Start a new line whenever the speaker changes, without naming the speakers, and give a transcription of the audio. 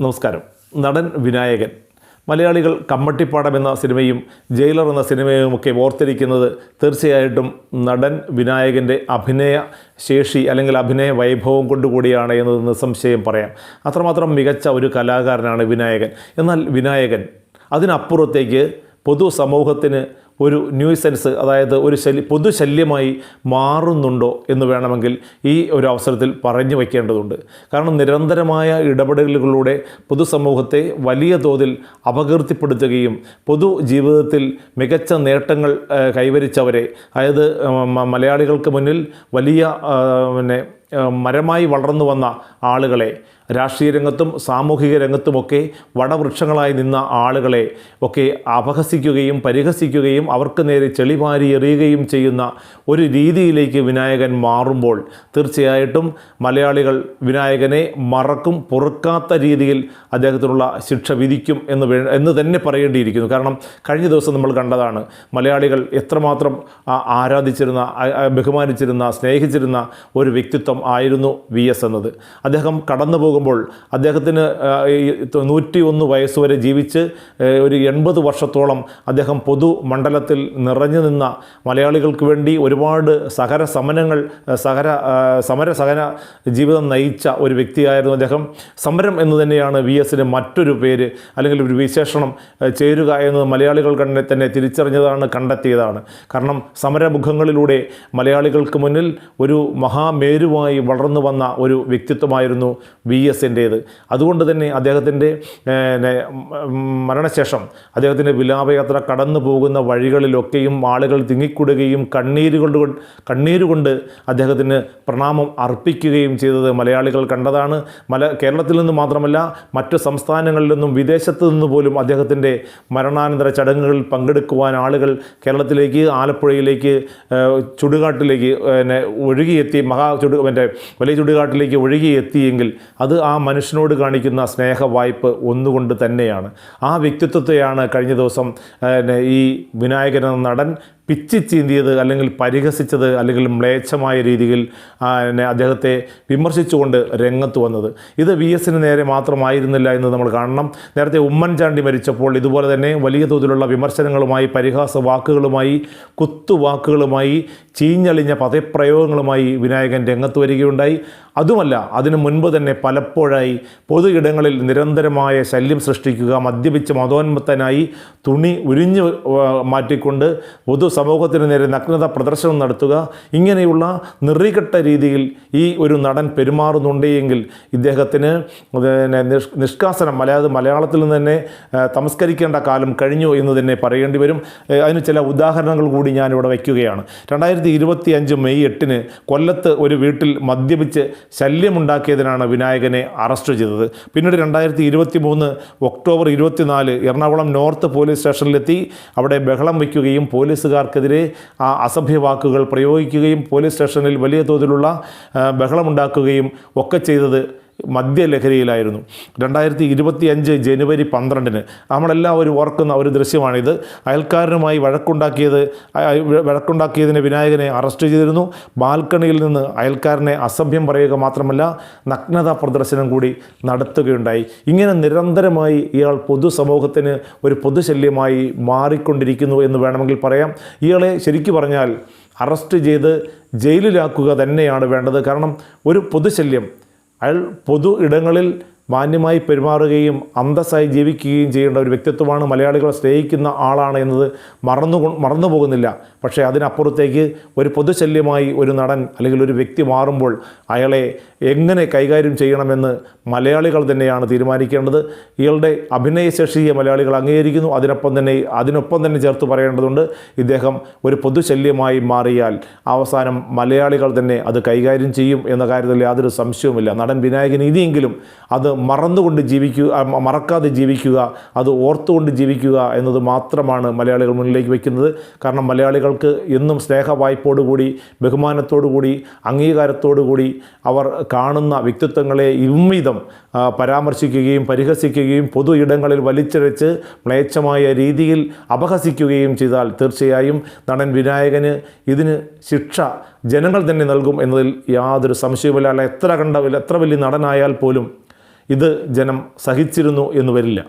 നമസ്കാരം. നടൻ വിനായകൻ. മലയാളികൾ കമ്മട്ടിപ്പാടം എന്ന സിനിമയും ജയിലർ എന്ന സിനിമയുമൊക്കെ ഓർത്തിരിക്കുന്നത് തീർച്ചയായിട്ടും നടൻ വിനായകന്റെ അഭിനയ ശേഷി അല്ലെങ്കിൽ അഭിനയ വൈഭവം കൊണ്ടുകൂടിയാണ് എന്നത് നിസ്സംശയം പറയാം. അത്രമാത്രം മികച്ച ഒരു കലാകാരനാണ് വിനായകൻ. എന്നാൽ വിനായകൻ അതിനപ്പുറത്തേക്ക് പൊതുസമൂഹത്തിന് ഒരു ന്യൂസെൻസ് അതായത് ഒരു ശല്യ പൊതുശല്യമായി മാറുന്നുണ്ടോ എന്ന് വേണമെങ്കിൽ ഈ ഒരു അവസരത്തിൽ പറഞ്ഞു വയ്ക്കേണ്ടതുണ്ട്. കാരണം നിരന്തരമായ ഇടപെടലുകളിലൂടെ പൊതുസമൂഹത്തെ വലിയ തോതിൽ അപകീർത്തിപ്പെടുത്തുകയും പൊതുജീവിതത്തിൽ മികച്ച നേട്ടങ്ങൾ കൈവരിച്ചവരെ അതായത് മലയാളികൾക്ക് മുന്നിൽ വലിയ പിന്നെ മരമായി വളർന്നു വന്ന ആളുകളെ രാഷ്ട്രീയ രംഗത്തും സാമൂഹിക രംഗത്തുമൊക്കെ വടവൃക്ഷങ്ങളായി നിന്ന ആളുകളെ ഒക്കെ അപഹസിക്കുകയും പരിഹസിക്കുകയും അവർക്ക് നേരെ ചെളിവാരി എറിയുകയും ചെയ്യുന്ന ഒരു രീതിയിലേക്ക് വിനായകൻ മാറുമ്പോൾ തീർച്ചയായിട്ടും മലയാളികൾ വിനായകനെ മറക്കും പൊറുക്കാത്ത രീതിയിൽ അദ്ദേഹത്തിനുള്ള ശിക്ഷ വിധിക്കും എന്ന് വേ എന്ന് തന്നെ പറയേണ്ടിയിരിക്കുന്നു. കാരണം കഴിഞ്ഞ ദിവസം നമ്മൾ കണ്ടതാണ് മലയാളികൾ എത്രമാത്രം ആരാധിച്ചിരുന്ന ബഹുമാനിച്ചിരുന്ന സ്നേഹിച്ചിരുന്ന ഒരു വ്യക്തിത്വം ആയിരുന്നു വി എസ് എന്നത്. അദ്ദേഹം കടന്നു പോകുമ്പോൾ അദ്ദേഹത്തിന് നൂറ്റി ഒന്ന് വയസ്സുവരെ ജീവിച്ച് ഒരു എൺപത് വർഷത്തോളം അദ്ദേഹം പൊതു മണ്ഡലത്തിൽ നിറഞ്ഞു നിന്ന മലയാളികൾക്ക് വേണ്ടി ഒരുപാട് സഹര സമരങ്ങൾ സഹര സമര സഹന ജീവിതം നയിച്ച ഒരു വ്യക്തിയായിരുന്നു അദ്ദേഹം. സമരം എന്ന് തന്നെയാണ് വി എസിന് മറ്റൊരു പേര് അല്ലെങ്കിൽ ഒരു വിശേഷണം ചേരുക എന്നത് മലയാളികൾ കണ്ടെ തന്നെ തിരിച്ചറിഞ്ഞതാണ് കണ്ടെത്തിയതാണ്. കാരണം സമരമുഖങ്ങളിലൂടെ മലയാളികൾക്ക് മുന്നിൽ ഒരു മഹാമേരുവായി വളർന്നു വന്ന ഒരു വ്യക്തിത്വമായിരുന്നു വി എസിന്റേത്. അതുകൊണ്ട് തന്നെ അദ്ദേഹത്തിന്റെ മരണശേഷം അദ്ദേഹത്തിന്റെ വിലാപയാത്ര കടന്നു പോകുന്ന വഴികളിലൊക്കെയും ആളുകൾ തിങ്ങിക്കൂടുകയും കണ്ണീരുകൊണ്ട് കണ്ണീരുകൊണ്ട് അദ്ദേഹത്തിന് പ്രണാമം അർപ്പിക്കുകയും ചെയ്തത് മലയാളികൾ കണ്ടതാണ്. മല കേരളത്തിൽ നിന്ന് മാത്രമല്ല മറ്റു സംസ്ഥാനങ്ങളിൽ നിന്നും വിദേശത്ത് നിന്ന് പോലും അദ്ദേഹത്തിന്റെ മരണാനന്തര ചടങ്ങുകളിൽ പങ്കെടുക്കുവാൻ ആളുകൾ കേരളത്തിലേക്ക് ആലപ്പുഴയിലേക്ക് ചുടുകാട്ടിലേക്ക് പിന്നെ ഒഴുകിയെത്തി. മഹാ ചുടു മറ്റേ വലിയ ചുടുകാട്ടിലേക്ക് ഒഴുകിയെത്തിയെങ്കിൽ അത് ആ മനുഷ്യനോട് കാണിക്കുന്ന സ്നേഹ വായ്പ് ഒന്നുകൊണ്ട് തന്നെയാണ്. ആ വ്യക്തിത്വത്തെയാണ് കഴിഞ്ഞ ദിവസം ഈ വിനായകൻ എന്ന നടൻ പിച്ചി ചീന്തിയത് അല്ലെങ്കിൽ പരിഹസിച്ചത് അല്ലെങ്കിൽ മ്ലേച്ഛമായ രീതിയിൽ പിന്നെ അദ്ദേഹത്തെ വിമർശിച്ചുകൊണ്ട് രംഗത്ത് വന്നത്. ഇത് വി എസിന് നേരെ മാത്രമായിരുന്നില്ല എന്ന് നമ്മൾ കാണണം. നേരത്തെ ഉമ്മൻചാണ്ടി മരിച്ചപ്പോൾ ഇതുപോലെ തന്നെ വലിയ തോതിലുള്ള വിമർശനങ്ങളുമായി പരിഹാസ വാക്കുകളുമായി കുത്തുവാക്കുകളുമായി ചീഞ്ഞളിഞ്ഞ പദപ്രയോഗങ്ങളുമായി വിനായകൻ രംഗത്ത് വരികയുണ്ടായി. അതുമല്ല അതിനു മുൻപ് തന്നെ പലപ്പോഴായി പൊതു ഇടങ്ങളിൽ നിരന്തരമായ ശല്യം സൃഷ്ടിക്കുക മദ്യപിച്ച് മതോന്മത്തനായി തുണി ഉരിഞ്ഞു മാറ്റിക്കൊണ്ട് പൊതു സമൂഹത്തിന് നേരെ നഗ്നത പ്രദർശനം നടത്തുക ഇങ്ങനെയുള്ള നിറികെട്ട രീതിയിൽ ഈ ഒരു നടൻ പെരുമാറുന്നുണ്ടെങ്കിൽ ഇദ്ദേഹത്തിന് നിഷ്കാസനം മലയാള മലയാളത്തിൽ നിന്ന് തന്നെ തമസ്കരിക്കേണ്ട കാലം കഴിഞ്ഞു എന്ന് തന്നെ പറയേണ്ടി വരും. അതിന് ചില ഉദാഹരണങ്ങൾ കൂടി ഞാനിവിടെ വയ്ക്കുകയാണ്. രണ്ടായിരത്തി ഇരുപത്തി അഞ്ച് മെയ് എട്ടിന് കൊല്ലത്ത് ഒരു വീട്ടിൽ മദ്യപിച്ച് ശല്യമുണ്ടാക്കിയതിനാണ് വിനായകനെ അറസ്റ്റ് ചെയ്തത്. പിന്നീട് രണ്ടായിരത്തി ഇരുപത്തി മൂന്ന് ഒക്ടോബർ ഇരുപത്തിനാല് എറണാകുളം നോർത്ത് പോലീസ് സ്റ്റേഷനിലെത്തി. അവിടെ ബഹളം വയ്ക്കുകയും പോലീസുകാർക്കെതിരെ ആ അസഭ്യ വാക്കുകൾ പ്രയോഗിക്കുകയും പോലീസ് സ്റ്റേഷനിൽ വലിയ തോതിലുള്ള ബഹളമുണ്ടാക്കുകയും ഒക്കെ ചെയ്തത് മദ്യലഹരിയിലായിരുന്നു. രണ്ടായിരത്തി ഇരുപത്തി അഞ്ച് ജനുവരി പന്ത്രണ്ടിന് നമ്മളെല്ലാവരും ഓർക്കുന്ന ഒരു ദൃശ്യമാണിത്. അയൽക്കാരനുമായി വഴക്കുണ്ടാക്കിയത് വഴക്കുണ്ടാക്കിയതിന് വിനായകനെ അറസ്റ്റ് ചെയ്തിരുന്നു. ബാൽക്കണിയിൽ നിന്ന് അയൽക്കാരനെ അസഭ്യം പറയുക മാത്രമല്ല നഗ്നതാ പ്രദർശനം കൂടി നടത്തുകയുണ്ടായി. ഇങ്ങനെ നിരന്തരമായി ഇയാൾ പൊതുസമൂഹത്തിന് ഒരു പൊതുശല്യമായി മാറിക്കൊണ്ടിരിക്കുന്നു എന്ന് വേണമെങ്കിൽ പറയാം. ഇയാളെ ശരിക്കു പറഞ്ഞാൽ അറസ്റ്റ് ചെയ്ത് ജയിലിലാക്കുക തന്നെയാണ് വേണ്ടത്. കാരണം ഒരു പൊതുശല്യം അയാൾ പൊതു ഇടങ്ങളിൽ മാന്യമായി പെരുമാറുകയും അന്തസ്സായി ജീവിക്കുകയും ചെയ്യേണ്ട ഒരു വ്യക്തിത്വമാണ് മലയാളികളെ സ്നേഹിക്കുന്ന ആളാണ് എന്നത് മറന്നു മറന്നു പോകുന്നില്ല. പക്ഷേ അതിനപ്പുറത്തേക്ക് ഒരു പൊതുശല്യമായി ഒരു നടൻ അല്ലെങ്കിൽ ഒരു വ്യക്തി മാറുമ്പോൾ അയാളെ എങ്ങനെ കൈകാര്യം ചെയ്യണമെന്ന് മലയാളികൾ തന്നെയാണ് തീരുമാനിക്കേണ്ടത്. ഇയാളുടെ അഭിനയശേഷിയെ മലയാളികൾ അംഗീകരിക്കുന്നു. അതിനൊപ്പം തന്നെ അതിനൊപ്പം തന്നെ ചേർത്ത് പറയേണ്ടതുണ്ട്. ഇദ്ദേഹം ഒരു പൊതുശല്യമായി മാറിയാൽ അവസാനം മലയാളികൾ തന്നെ അത് കൈകാര്യം ചെയ്യും എന്ന കാര്യത്തിൽ യാതൊരു സംശയവുമില്ല. നടൻ വിനായകൻ ഇനിയെങ്കിലും അത് മറന്നുകൊണ്ട് ജീവിക്കുക മറക്കാതെ ജീവിക്കുക അത് ഓർത്തുകൊണ്ട് ജീവിക്കുക എന്നത് മാത്രമാണ് മലയാളികൾ മുന്നിലേക്ക് വയ്ക്കുന്നത്. കാരണം മലയാളികൾക്ക് എന്നും സ്നേഹവായ്പോടുകൂടി ബഹുമാനത്തോടുകൂടി അംഗീകാരത്തോടുകൂടി അവർ കാണുന്ന വ്യക്തിത്വങ്ങളെ ഇമ്മിതം പരാമർശിക്കുകയും പരിഹസിക്കുകയും പൊതു ഇടങ്ങളിൽ വലിച്ചിഴച്ച് മ്ലേച്ഛമായ രീതിയിൽ അപഹസിക്കുകയും ചെയ്താൽ തീർച്ചയായും നടൻ വിനായകന് ഇതിന് ശിക്ഷ ജനങ്ങൾ തന്നെ നൽകും എന്നതിൽ യാതൊരു സംശയവുമില്ല. അല്ല എത്ര കണ്ട എത്ര വലിയ നടനായാൽ പോലും ഇത് ജനം സഹിച്ചിരുന്നു എന്ന് വരില്ല.